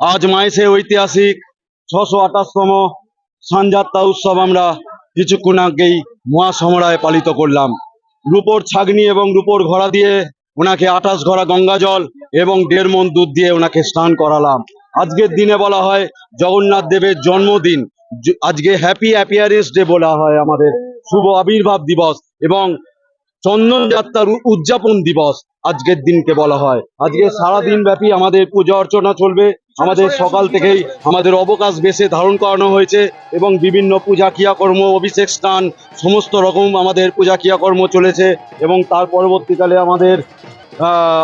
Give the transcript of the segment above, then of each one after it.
আজ মাইসে ঐতিহাসিক ছশো আঠাশতম সানযাত্রা উৎসব আমরা কিছুক্ষণ আগেই মহাসমরায় পালিত করলাম। রূপোর ছাগনি এবং রূপোর ঘোড়া দিয়ে ওনাকে আঠাশ ঘোড়া গঙ্গা জল এবং দেড় মন দুধ দিয়ে ওনাকে স্নান করালাম। আজকের দিনে বলা হয় জগন্নাথ দেবের জন্মদিন। আজকে হ্যাপি অ্যাপিয়ারেন্স ডে বলা হয় আমাদের। শুভ আবির্ভাব দিবস এবং চন্দন যাত্রার উদযাপন দিবস আজকের দিনকে বলা হয়। আজকে সারা দিন ব্যাপী আমাদের পূজা অর্চনা চলবে। আমাদের সকাল থেকেই আমাদের অবকাশ বেশে ধারণ করানো হয়েছে এবং বিভিন্ন পূজা ক্রিয়াকর্ম, অভিষেক স্নান, সমস্ত রকম আমাদের পূজা ক্রিয়াকর্ম চলেছে এবং তার পরবর্তীকালে আমাদের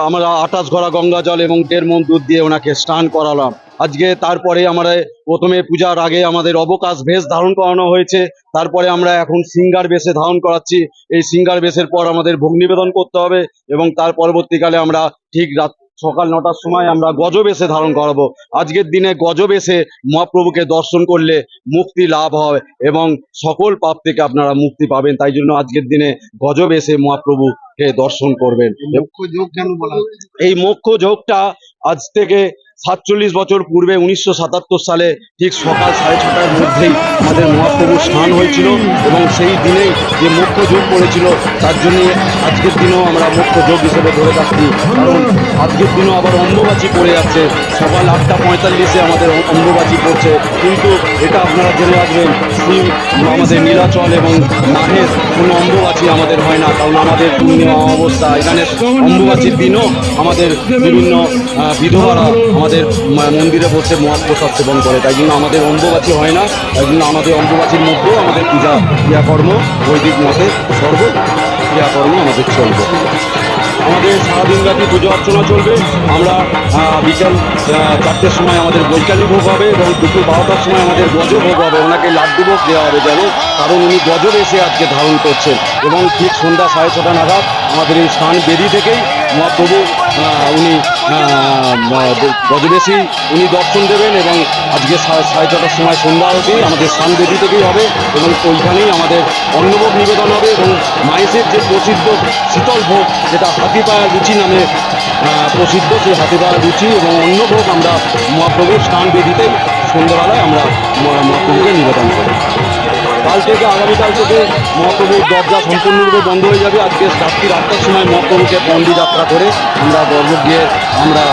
আমরা আটাশ ঘোড়া গঙ্গা জল এবং দেড় মন দুধ দিয়ে ওনাকে স্নান করালাম। আজকে তারপরে আমরা প্রথমে পূজার আগে আমাদের অবকাশ বেশ ধারণ করানো হয়েছে। তারপরে আমরা এখন সিঙ্গার বেশে ধারণ করাচ্ছি। এই সিঙ্গার বেশের পর আমাদের ভোগ নিবেদন করতে হবে এবং তার পরবর্তীকালে আমরা ঠিক রাত সকাল নটার সময় আমরা গজ বেশে ধারণ করাবো। আজকের দিনে গজ বেশে মহাপ্রভুকে দর্শন করলে মুক্তি লাভ হয় এবং সকল পাপ থেকে আপনারা মুক্তি পাবেন। তাই জন্য আজকের দিনে গজ বেশে মহাপ্রভুকে দর্শন করবেন। মুখ্য এই মোক্ষ যোগটা আজ থেকে সাতচল্লিশ বছর পূর্বে উনিশশো সাতাত্তর সালে ঠিক সকাল সাড়ে ছটার মধ্যেই আমাদের মহাপ্রভুর স্নান হয়েছিল এবং সেই দিনেই যে মুখ্য যোগ করেছিল, তার জন্য আজকের দিনেও আমরা মুখ্য যোগ হিসেবে ধরে থাকি কারণ আজকের দিনও আবার অম্বুবাচী পড়ে যাচ্ছে। সকাল আটটা পঁয়তাল্লিশে আমাদের অম্বুবাচী পড়ছে। কিন্তু এটা আপনারা জেনে রাখবেন শ্রী আমাদের নীলাচল এবং মাহের কোনো অম্বুবাচী আমাদের হয় না। কারণ আমাদের পূর্ণিমা অবস্থা এখানে অম্বুবাচীর দিনও আমাদের বিভিন্ন বিধবারা আমাদের ম- মন্দিরে বসে মহাপ্রসাদ সেবন করে। তাই জন্য আমাদের অম্বুবাচী হয় না, তাই জন্য আমাদের অম্বুবাচীর মধ্যেও আমাদের পূজা, ক্রিয়াকর্ম, বৈদিক মতে সর্ব ক্রিয়াকর্ম আমাদের চলবে। আমাদের সারাদিন ব্যাপী পুজো অর্চনা চলবে। আমরা বিকেল চারটের সময় আমাদের বৈকালী ভোগ হবে এবং দুপুর বারোটার সময় আমাদের গজ ভোগ হবে। ওনাকে লাড্ডু ভোগ দেওয়া হবে যেন, কারণ উনি গজ এসে আজকে ধারণ করছেন। এবং ঠিক সন্ধ্যা সাড়ে ছটা নাগাদ আমাদের এই স্থান বেদি থেকেই মহাপ্রভু উনি গজবেশী উনি দর্শন দেবেন এবং আজকে সাড়ে ছটার সময় সন্ধ্যা অবধি আমাদের স্থান বেদি থেকেই হবে এবং ওইখানেই আমাদের অন্নভোগ নিবেদন হবে এবং মাইসের যে প্রসিদ্ধ শীতল ভোগ, যেটা হাতিপায়া লুচি নামে প্রসিদ্ধ সেই হাতিপায়া লুচি এবং অন্নভোগ আমরা মহাপ্রভুর স্থান বেদিতেই সন্ধ্যাবেলায় আমরা মহা- মহাপ্রভুকে নিবেদন করি কাল থেকে আগামীকাল থেকে মহাপ্রভুর দরজা সম্পূর্ণরূপে বন্ধ হয়ে যাবে। আজকে রাত্রি আটটার সময় মহাপ্রভুকে পন্ডি যাত্রা করে আমরা গর্ব গিয়ে আমরা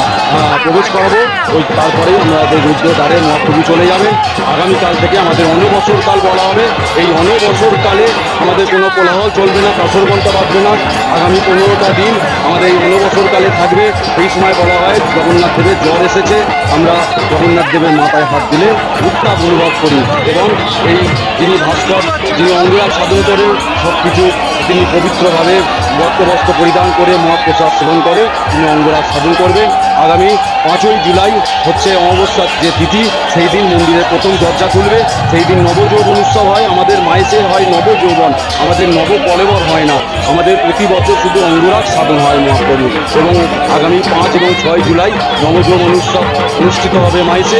প্রবেশ করাবো। ওই তারপরেই আমাদের রুদ্র দ্বারে মহাপ্রভু চলে যাবে। আগামীকাল থেকে আমাদের অনবসর কাল বলা হবে। এই অনবসর কালে আমাদের কোনো কোলাহল চলবে না কাসর ঘণ্টা বাজবে না। আগামী পনেরোটা দিন আমাদের এই অনবসর কালে থাকবে। এই সময় বলা হয় জগন্নাথ দেবের জ্বর এসেছে। আমরা জগন্নাথ দেবের মাথায় হাত দিলে উত্তাপ অনুভব করি এবং এই যিনি ভাস্কর, যিনি অঙ্গরাজ সাধন করে সব কিছু তিনি পবিত্রভাবে বস্ত্র বস্ত্র পরিধান করে মহাপ্রসাদ সেবন করে, তিনি অঙ্গরাজ সাধন করবেন। আগামী পাঁচই জুলাই হচ্ছে অমাবস্যার যে তিথি, সেই দিন মন্দিরের প্রথম দরজা খুলবে। সেই দিন নবযৌবন উৎসব হয়। আমাদের মাইসের হয় নবযৌবন, আমাদের নব কলেবর হয় না। আমাদের প্রতি বছর শুধু অঙ্গরাগ সাধন হয় মহাপ্রভু এবং আগামী পাঁচ এবং ছয় জুলাই নবযৌবন উৎসব অনুষ্ঠিত হবে মাইসে।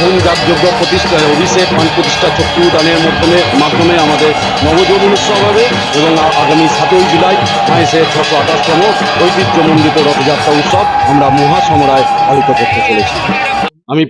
হোম যাগযজ্ঞ প্রতিষ্ঠা, অভিষেক, পান প্রতিষ্ঠা চক্ষুদানের মাধ্যমে মাধ্যমে আমাদের নবযৌবন উৎসব হবে এবং আগামী সাতই জুলাই মাইসে ছশো আঠাশতম ঐতিহ্যমণ্ডিত রথযাত্রা উৎসব আমরা মহাসমরায় পালিত করতে চলেছি। আমি